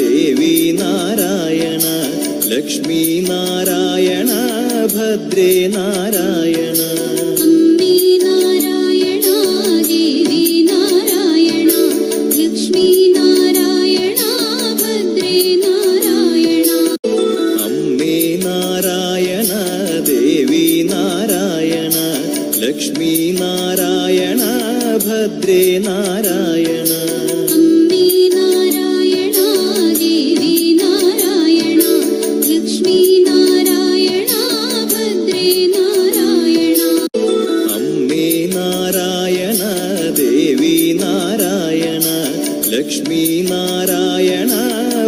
ദേവി നാരായണ ലക്ഷ്മി നാരായണ ഭദ്രേ നാരായണ. ലക്ഷ്മി നാരായണ ഭദ്രേ നാരായണ.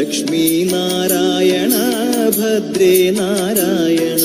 ലക്ഷ്മി നാരായണ ഭദ്രേ നാരായണ.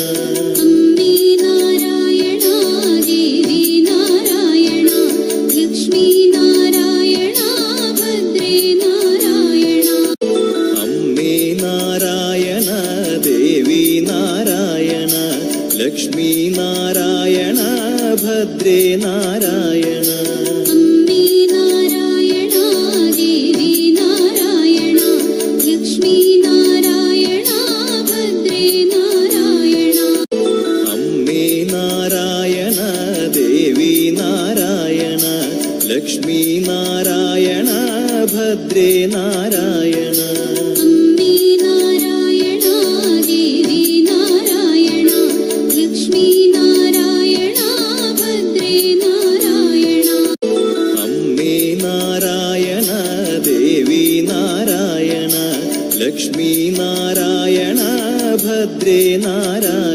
ദേവേ നാരായണ ലക്ഷ്മി നാരായണ ഭദ്രേ നാരായണ.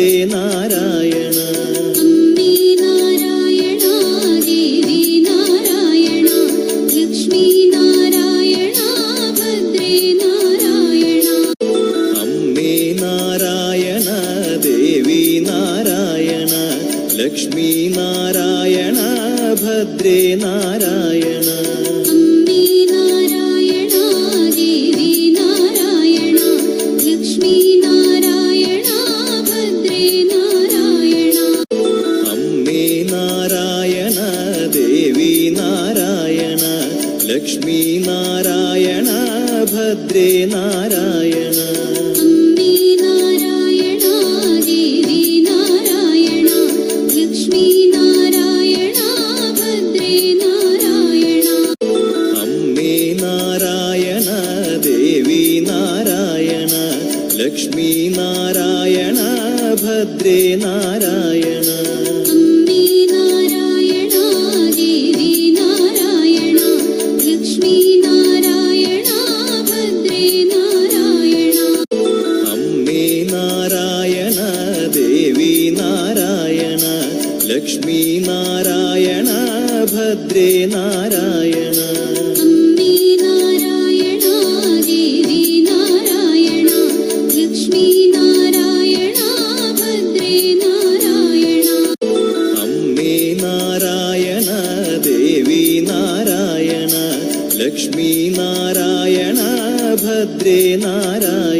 ദേനാ ദേവി നാരായണ ലക്ഷ്മി നാരായണ ഭദ്രേ നാരായണ. ലക്ഷ്മി നാരായണ ഭദ്രേ നാരായണ.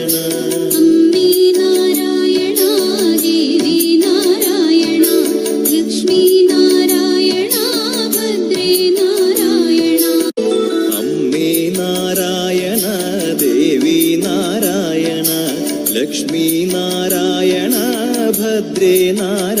ചന്ദ്രേ നാരായണ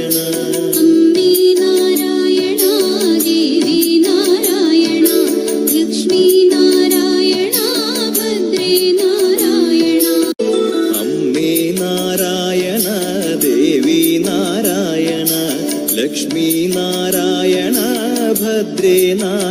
நான்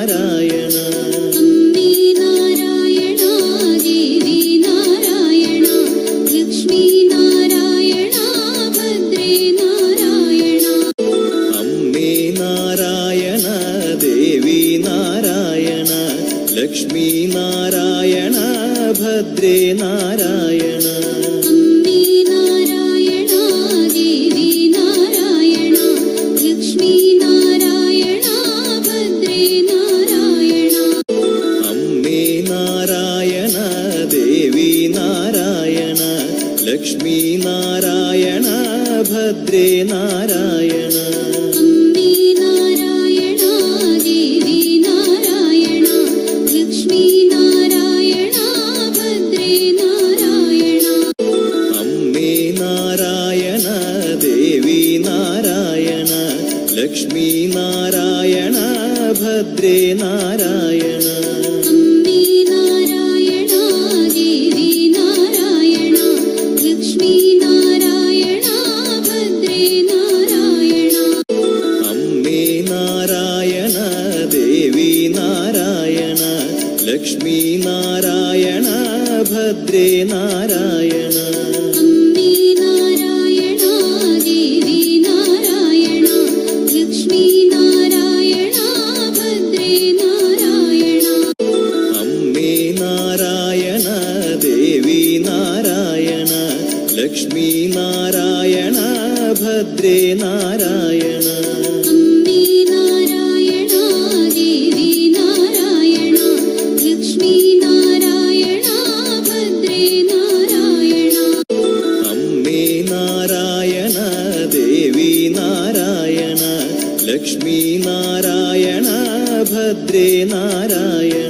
ദേവി നാരായണ ലക്ഷ്മി നാരായണ ഭദ്രേ നാരായണ. ലക്ഷ്മി നാരായണ ഭദ്രേ നാരായണ.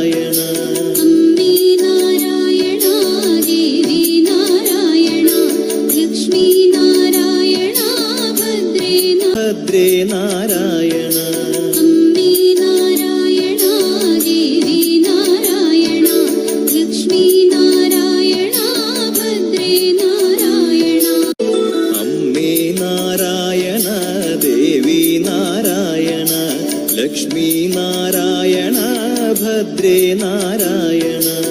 ലക്ഷ്മി നാരായണ ഭദ്രേ നാരായണ.